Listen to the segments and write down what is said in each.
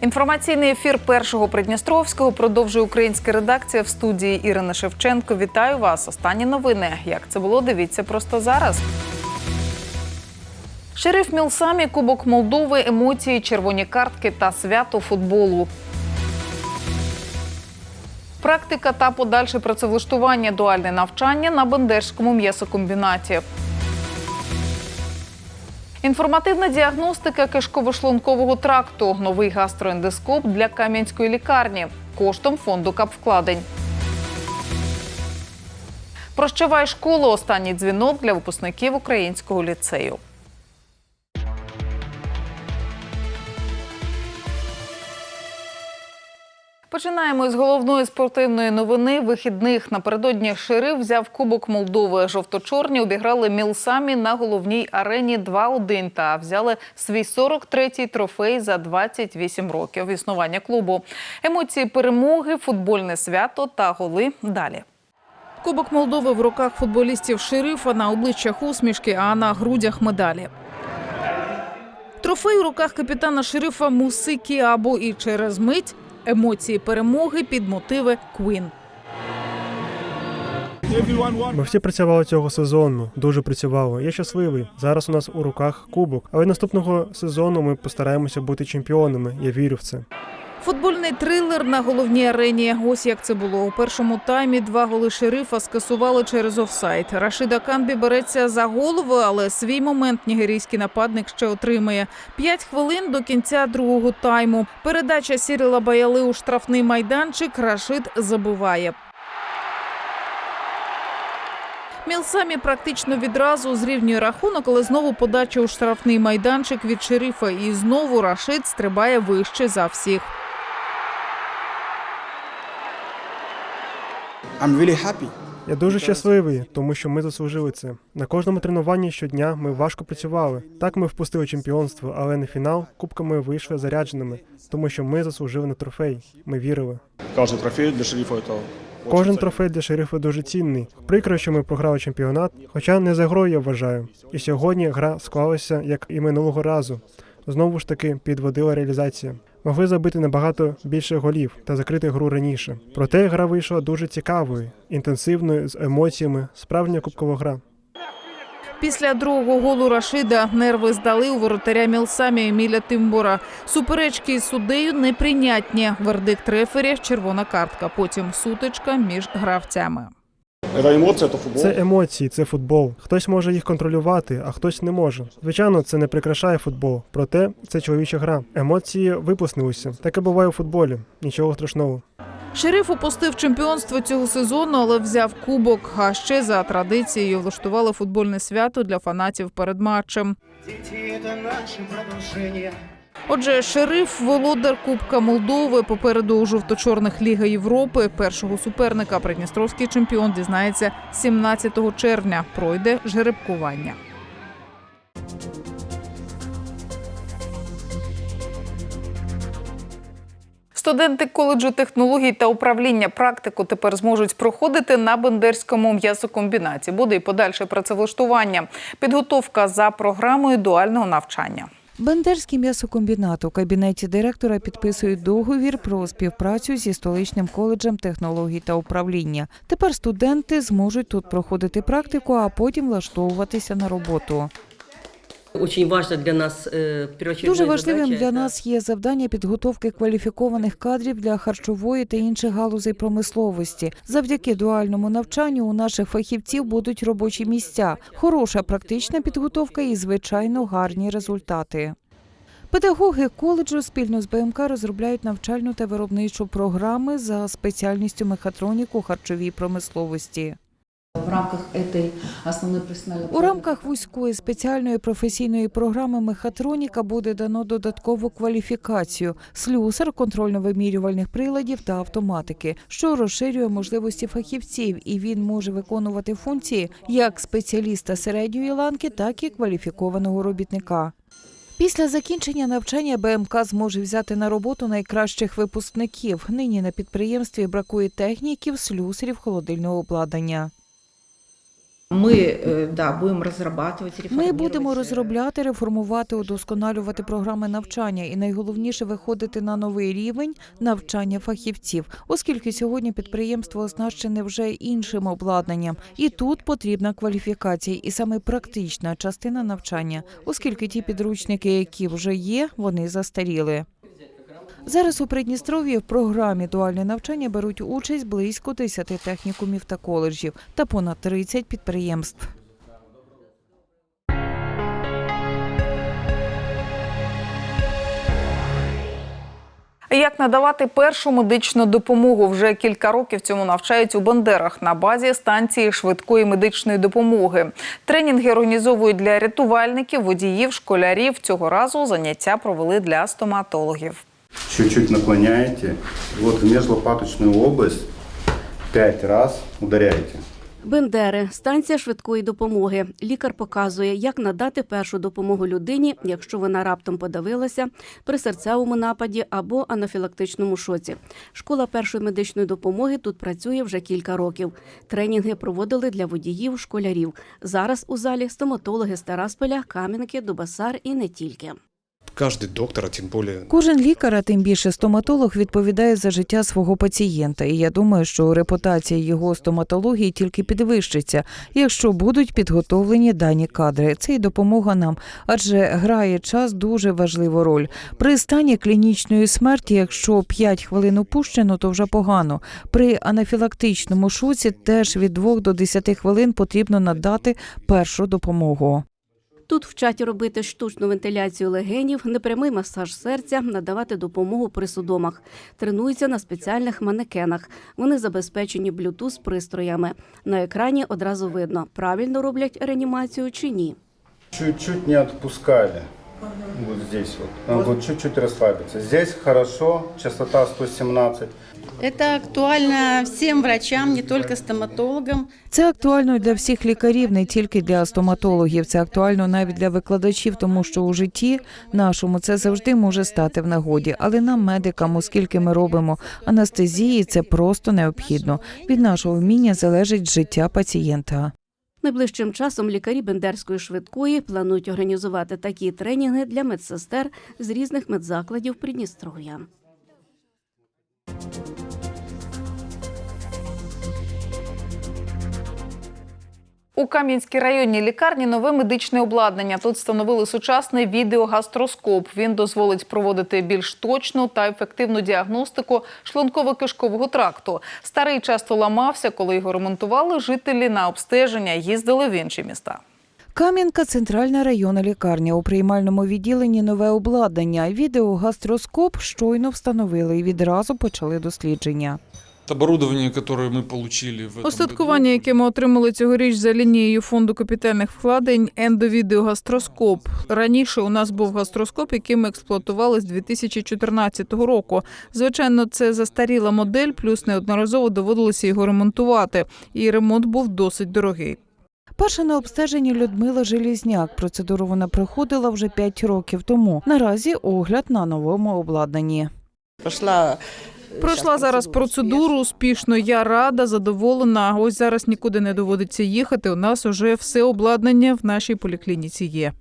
Інформаційний ефір першого Придністровського продовжує українська редакція в студії Ірина Шевченко. Вітаю вас. Останні новини. Як це було? Дивіться просто зараз. Шериф Мілсамі, Кубок Молдови, емоції, червоні картки та свято футболу. Практика та подальше працевлаштування дуальне навчання на Бендерському м'ясокомбінаті. Інформативна діагностика кишково-шлункового тракту. Новий гастроендоскоп для Кам'янської лікарні коштом фонду капвкладень. Прощавай школу. Останній дзвінок для випускників українського ліцею. Починаємо з головної спортивної новини. Вихідних напередодні шериф взяв Кубок Молдови. Жовто-чорні обіграли Мілсамі на головній арені 2-1 та взяли свій 43-й трофей за 28 років існування клубу. Емоції перемоги, футбольне свято та голи далі. Кубок Молдови в руках футболістів шерифа на обличчях усмішки, а на грудях медалі. Трофей у руках капітана шерифа Мусики або і через мить емоції перемоги під мотиви Квін. Ми всі працювали цього сезону, дуже працювали. Я щасливий. Зараз у нас у руках кубок. Але наступного сезону ми постараємося бути чемпіонами. Я вірю в це. Футбольний трилер на головній арені. Ось як це було у першому таймі. Два голи шерифа скасували через офсайд. Рашида Канбі береться за голову, але свій момент нігерійський нападник ще отримає. П'ять хвилин до кінця другого тайму. Передача Сірила Баяли у штрафний майданчик. Рашид забиває. Мілсамі практично відразу зрівнює рахунок, але знову подача у штрафний майданчик від шерифа. І знову Рашид стрибає вище за всіх. I'm really happy. Я дуже щасливий, тому що ми заслужили це. На кожному тренуванні щодня ми важко працювали. Так ми впустили чемпіонство, але на фінал кубками вийшли зарядженими, тому що ми заслужили на трофей. Ми вірили. Каждый трофей для шерифа очень Кожен трофей для шерифа дуже цінний. Прикро, що ми програли чемпіонат, хоча не за грою я вважаю. І сьогодні гра склалася як і минулого разу. Знову ж таки підводила реалізація. Могли забити набагато більше голів та закрити гру раніше. Проте гра вийшла дуже цікавою, інтенсивною, з емоціями, справжня кубкова гра. Після другого голу Рашида нерви здали у воротаря Мілсамі Еміля Тимбора. Суперечки із суддею неприйнятні. Вердикт рефері – червона картка. Потім сутичка між гравцями. Это эмоция, это футбол. Це емоції, це футбол. Хтось може їх контролювати, а хтось не може. Звичайно, це не прикрашає футбол. Проте це чоловіча гра. Емоції виплеснулися. Таке буває у футболі. Нічого страшного. Шериф опустив чемпіонство цього сезону, але взяв кубок. А ще за традицією влаштували футбольне свято для фанатів перед матчем. Дети – это наше продолжение. Отже, шериф володар Кубка Молдови попереду у жовто-чорних Ліга Європи. Першого суперника придністровський чемпіон дізнається 17 червня. Пройде жеребкування. Студенти коледжу технологій та управління практику тепер зможуть проходити на Бендерському м'ясокомбінаті. Буде і подальше працевлаштування. Підготовка за програмою дуального навчання. Бендерський м'ясокомбінат у кабінеті директора підписують договір про співпрацю зі столичним коледжем технологій та управління. Тепер студенти зможуть тут проходити практику, а потім влаштовуватися на роботу. Очень важно для нас э, первоочередная Дуже важливим для нас є завдання підготовки кваліфікованих кадрів для харчової та інших галузей промисловості. Завдяки дуальному навчанню у наших фахівців будуть робочі місця, хороша практична підготовка і звичайно гарні результати. Педагоги коледжу спільно з БМК розробляють навчальну та виробничу програми за спеціальністю мехатронік у харчовій промисловості. В рамках этой основной профессиональной У рамках вузької спеціальної професійної програми мехатроніка буде дано додаткову кваліфікацію слюсар контрольно-вимірювальних приладів та автоматики, що розширює можливості фахівців, і він може виконувати функції як спеціаліста середньої ланки, так і кваліфікованого робітника. Після закінчення навчання БМК зможе взяти на роботу найкращих випускників. Нині на підприємстві бракує техніків, слюсарів, холодильного обладнання. Мы э, да, будем разрабатывать, Ми реформировать, будемо э, розробляти, реформувати, удосконалювати програми навчання і найголовніше виходити на новий рівень навчання фахівців, оскільки сьогодні підприємство оснащене вже іншим обладнанням, і тут потрібна кваліфікація, і саме практична частина навчання, оскільки ті підручники, які вже є, вони застаріли. Зараз у Придністров'ї в програмі дуальне навчання беруть участь близько 10 технікумів та коледжів та понад 30 підприємств. Як надавати першу медичну допомогу? Вже кілька років цьому навчають у Бандерах на базі станції швидкої медичної допомоги. Тренінги організовують для рятувальників, водіїв, школярів. Цього разу заняття провели для стоматологів. Чуть-чуть наклоняете. Вот в межлопаточную область пять раз ударяете. Бендери, станція швидкої допомоги. Лікар показує, як надати першу допомогу людині, якщо вона раптом подавилася при серцевому нападі або анафілактичному шоці. Школа першої медичної допомоги тут працює вже кілька років. Тренінги проводили для водіїв, школярів. Зараз у залі стоматологи з Тарасполя, Кам'янки, Дубасар і не тільки. Каждый доктор, а тем более Кожен лікар, а тим більше стоматолог, відповідає за життя свого пацієнта. І я думаю, що репутація його стоматології тільки підвищиться, якщо будуть підготовлені дані кадри. Це й допомога нам, адже грає час дуже важливу роль. При стані клінічної смерті, якщо 5 хвилин упущено, то вже погано. При анафілактичному шоці теж від 2 до 10 хвилин потрібно надати першу допомогу. Тут вчать робити штучну вентиляцію легенів, непрямий масаж серця, надавати допомогу при судомах. Тренуються на спеціальних манекенах. Вони забезпечені Bluetooth пристроями. На екрані одразу видно, правильно роблять реанімацію чи ні. Чуть-чуть не отпускали. Вот здесь вот. Надо вот чуть-чуть расслабиться. Здесь хорошо, частота 117. Это актуально всем врачам, не только стоматологам. Це актуально для всіх лікарів, не тільки для стоматологів. Це актуально навіть для викладачів, тому що у житті нашому це завжди може стати в нагоді. Але нам, медикам, оскільки ми робимо анестезії, це просто необхідно. Від нашого вміння залежить життя пацієнта. Найближчим часом лікарі Бендерської швидкої планують організувати такі тренінги для медсестер з різних медзакладів Придністров'я. У Кам'янській районній лікарні нове медичне обладнання. Тут встановили сучасний відеогастроскоп. Він дозволить проводити більш точну та ефективну діагностику шлунково-кишкового тракту. Старий часто ламався, коли його ремонтували. Жителі на обстеження їздили в інші міста. Кам'янка центральна районна лікарня. У приймальному відділенні нове обладнання. Відеогастроскоп щойно встановили і відразу почали дослідження. Оборудование, которое мы получили в Остаткування, яке ми отримали цьогоріч за лінією фонду капітальних вкладень, ендовідеогастроскоп. Раніше у нас був гастроскоп, який ми експлуатували з 2014 року. Звичайно, це застаріла модель, плюс неодноразово доводилося його ремонтувати. І ремонт був досить дорогий. Перша на обстеженні Людмила Желізняк. Процедуру вона проходила вже 5 років тому. Наразі огляд на новому обладнанні. Пошла Пройшла зараз процедуру успішно. Я рада, задоволена. Ось зараз нікуди не доводиться їхати. У нас уже все обладнання в нашій поліклініці є.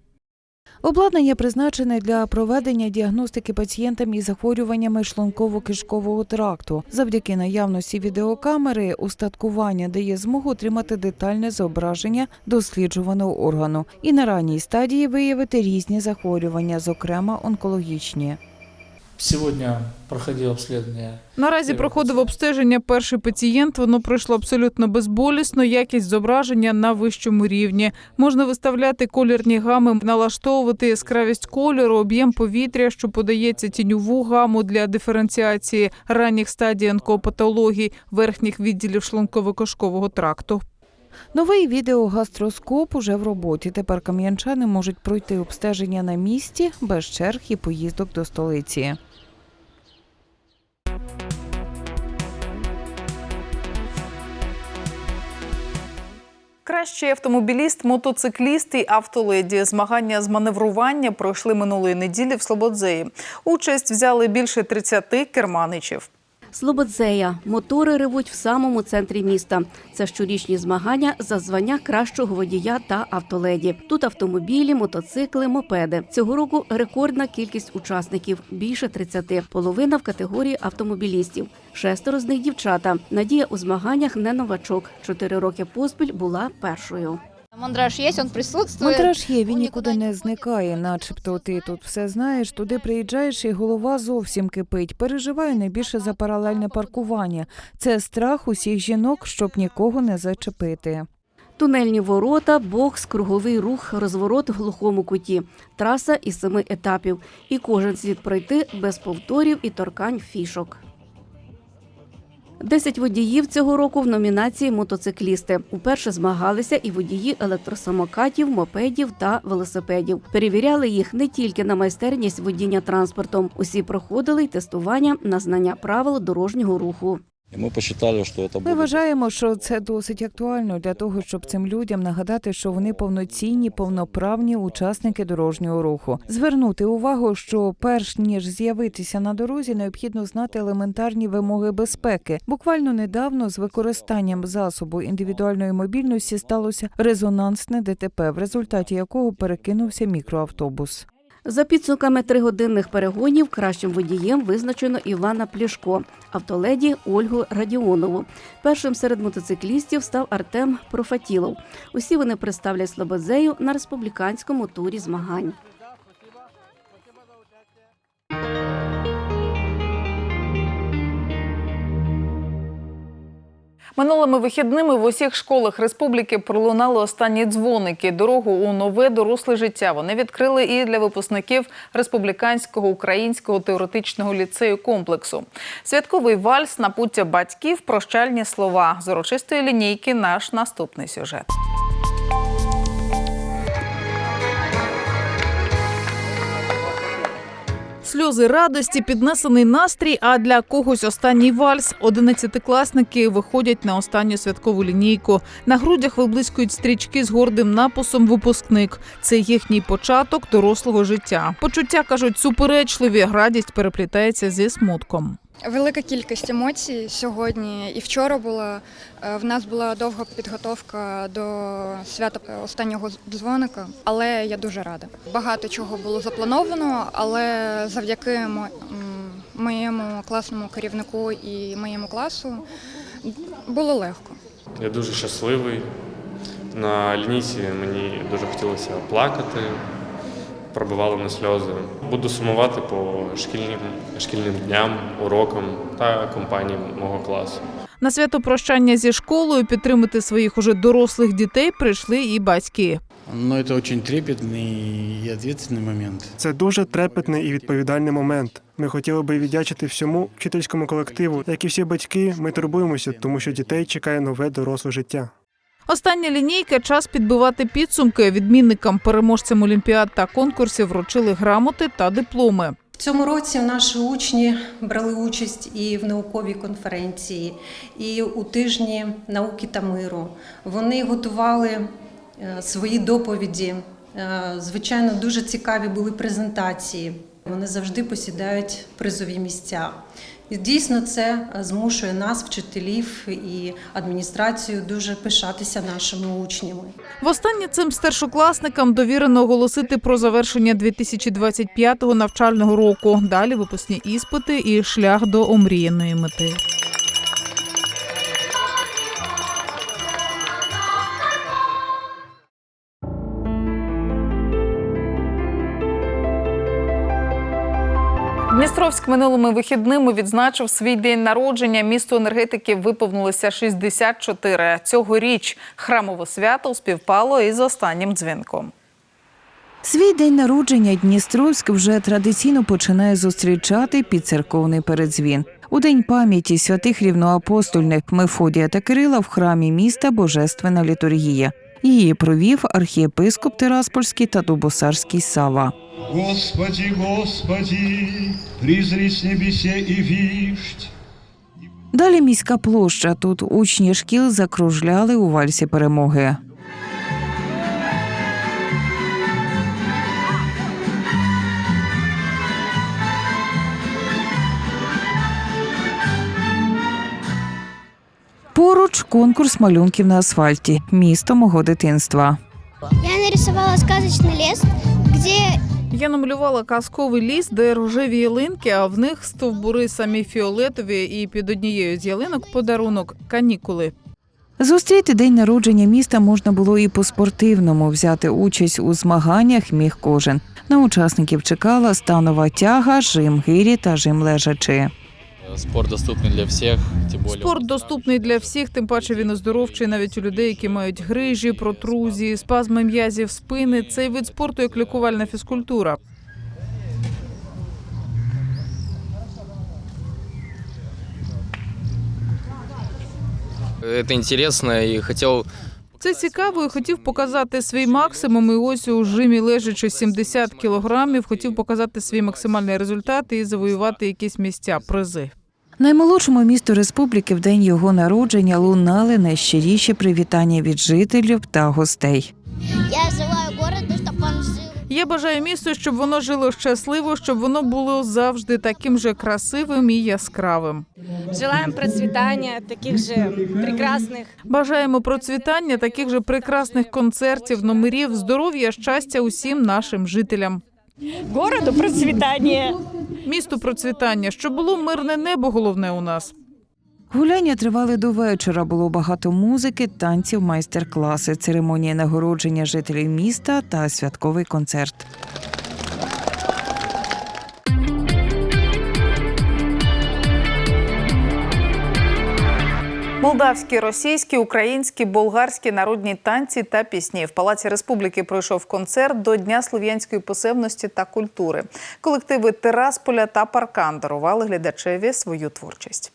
Обладнання призначене для проведення діагностики пацієнтам із захворюваннями шлунково-кишкового тракту. Завдяки наявності відеокамери устаткування дає змогу отримати детальне зображення досліджуваного органу і на ранній стадії виявити різні захворювання, зокрема онкологічні. Сегодня проходил обследование. Наразі проходив обстеження перший пацієнт. Воно пройшло абсолютно безболісно. Якість зображення на вищому рівні. Можна виставляти колірні гами, налаштовувати яскравість кольору, об'єм повітря, що подається тіньову гаму для диференціації ранніх стадій онкопатологій верхніх відділів шлунково-кишкового тракту. Новий відеогастроскоп уже в роботі. Тепер кам'янчани можуть пройти обстеження на місці без черг і поїздок до столиці. Кращий автомобіліст, мотоцикліст і автоледі. Змагання з маневрування пройшли минулої неділі в Слободзеї. Участь взяли більше 30 керманичів. Слободзея. Мотори ревуть в самому центрі міста. Це щорічні змагання за звання кращого водія та автоледі. Тут автомобілі, мотоцикли, мопеди. Цього року рекордна кількість учасників більше 30. Половина в категорії автомобілістів. Шестеро з них дівчата. Надія у змаганнях не новачок. Чотири роки поспіль була першою. Мандраж є, він присутствує. Мандраж є, він нікуди не зникає, начебто ти тут все знаєш, туди приїжджаєш і голова зовсім кипить. Переживаю найбільше за паралельне паркування. Це страх усіх жінок, щоб нікого не зачепити. Тунельні ворота, бокс, круговий рух, розворот в глухому куті, траса із семи етапів. І кожен слід пройти без повторів і торкань фішок. Десять водіїв цього року в номінації мотоциклісти. Уперше змагалися і водії електросамокатів, мопедів та велосипедів. Перевіряли їх не тільки на майстерність водіння транспортом. Усі проходили й тестування на знання правил дорожнього руху. Ми вважаємо, що це досить актуально для того, щоб цим людям нагадати, що вони повноцінні, повноправні учасники дорожнього руху. Звернути увагу, що перш ніж з'явитися на дорозі, необхідно знати елементарні вимоги безпеки. Буквально недавно з використанням засобу індивідуальної мобільності сталося резонансне ДТП, в результаті якого перекинувся мікроавтобус. За підсумками тригодинних перегонів кращим водієм визначено Івана Плішко, автоледі Ольгу Радіонову. Першим серед мотоциклістів став Артем Профатілов. Усі вони представлять Слободзею на республіканському турі змагань. Минулими вихідними в усіх школах республіки пролунали останні дзвоники. Дорогу у нове доросле життя вони відкрили і для випускників республіканського українського теоретичного ліцею комплексу. Святковий вальс на пуття батьків, прощальні слова з урочистої лінійки. Наш наступний сюжет. Сльози радості, піднесений настрій. А для когось останній вальс. Одинадцятикласники виходять на останню святкову лінійку. На грудях виблискують стрічки з гордим написом Випускник. Це їхній початок дорослого життя. Почуття кажуть суперечливі. Радість переплітається зі смутком. Велика кількість емоцій сьогодні і вчора була. Е, В нас була довга підготовка до свята останнього дзвоника, але я дуже рада. Багато чого було заплановано, але завдяки моєму класному керівнику і моєму класу було легко. Я дуже щасливий. На лінійці мені дуже хотілося плакати, пробивало мене сльози. Буду сумувати по шкільним, шкільним дням, урокам та компанії мого класу. На свято прощання зі школою підтримати своїх уже дорослих дітей прийшли і батьки. Но это очень трепетный и ответственный момент. Це дуже трепетний і відповідальний момент. Ми хотіли би віддячити всьому вчительському колективу, як і всі батьки. Ми турбуємося, тому що дітей чекає нове доросле життя. Остання лінійка час підбивати підсумки. Відмінникам, переможцям олімпіад та конкурсів вручили грамоти та дипломи. В цьому році наші учні брали участь і в науковій конференції, і у тижні науки та миру. Вони готували е, свої доповіді. Е, Звичайно, дуже цікаві були презентації. Вони завжди посідають призові місця. Дійсно це е, змушує нас, вчителів і адміністрацію, дуже пишатися нашими учнями. Востаннє цим старшокласникам довірено оголосити про завершення 2025 навчального року. Далі випускні іспити і шлях до омріяної мети. Дністровськ минулими вихідними відзначив свій день народження. Місту енергетики виповнилося 64. Цьогоріч храмове свято співпало із останнім дзвінком. Свій день народження Дністровськ вже традиційно починає зустрічати під церковний передзвін. У день пам'яті святих рівноапостольних Мефодія та Кирила в храмі міста Божественна літургія. Її провів архієпископ Тираспольський та Дубосарський Сава. Господи, Господи, призри с небесе і вишь. Далі міська площа. Тут учні шкіл закружляли у вальсі перемоги. Поруч конкурс малюнків на асфальті місто мого дитинства. Я нарисовала сказочный лес, где Я намалювала казковий ліс, де рожеві ялинки, а в них стовбури самі фіолетові, і під однією з ялинок подарунок канікули. Зустріти день народження міста можна було і по-спортивному. Взяти участь у змаганнях міг кожен. На учасників чекала станова тяга, жим гирі та жим лежачи. Спорт доступный для всех, тем более. Спорт доступний для всіх, тим паче він оздоровчий навіть у людей, які мають грижі, протрузії, спазми м'язів спини. Цей вид спорту як лікувальна фізкультура. Это интересно и хотел Це цікаво і хотів показати свій максимум. І ось у жимі лежачи 70 кілограмів, хотів показати свій максимальний результат і завоювати якісь місця, призи. Наймолодшому місту республіки в день його народження лунали найщиріші привітання від жителів та гостей. я желаю городу, чтобы он жил. Я бажаю місту, щоб воно жило щасливо, щоб воно було завжди таким же красивим і яскравим. Желаем процветания таких же прекрасных Бажаємо процвітання таких же прекрасних концертів, номерів, здоров'я, щастя усім нашим жителям. городу процветания. Місту процвітання, щоб було мирне небо, головне у нас. Гуляння тривали до вечора. Було багато музики, танців, майстер-класи, церемонія нагородження жителів міста та святковий концерт. Молдавські, російські, українські, болгарські народні танці та пісні. В Палаці Республіки пройшов концерт до Дня слов'янської писемності та культури. Колективи Терасполя та Паркан дарували глядачеві свою творчість.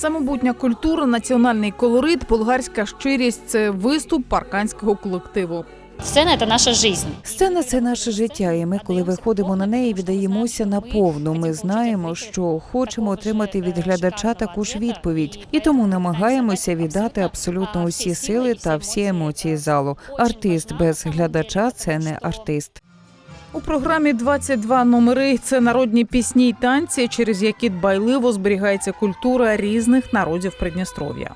Самобутня культура, національний колорит, болгарська щирість це виступ парканського колективу. Сцена – это наша жизнь. Сцена це наше життя, і ми, коли виходимо на неї, віддаємося наповну. Ми знаємо, що хочемо отримати від глядача таку ж відповідь, і тому намагаємося віддати абсолютно усі сили та всі емоції залу. Артист без глядача це не артист. У програмі 22 номери це народні пісні й танці, через які дбайливо зберігається культура різних народів Придністров'я.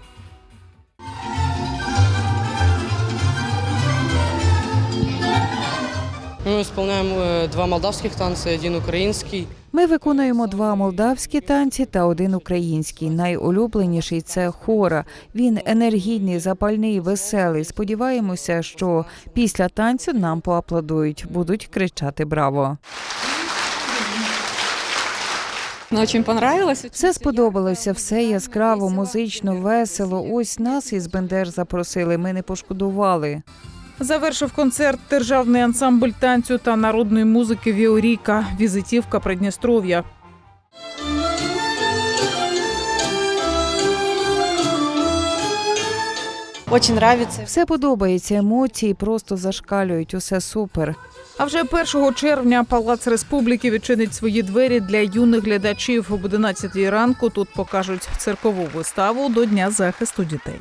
Мы исполняем э, два молдавских танца и один украинский. Ми виконуємо два молдавські танці та один український. Найулюбленіший це хора. Він енергійний, запальний, веселий. Сподіваємося, що після танцю нам поаплодують, будуть кричати Браво! Мне очень понравилось. Все сподобалося, все яскраво, музично, весело. Ось нас із Бендер запросили. Ми не пошкодували. Завершив концерт державний ансамбль танцю та народної музики Віоріка. Візитівка Придністров'я. Очень нравится. Все подобається, емоції просто зашкалюють. Усе супер. А вже 1 червня Палац Республіки відчинить свої двері для юних глядачів. Об 11 ранку тут покажуть циркову виставу до Дня захисту дітей.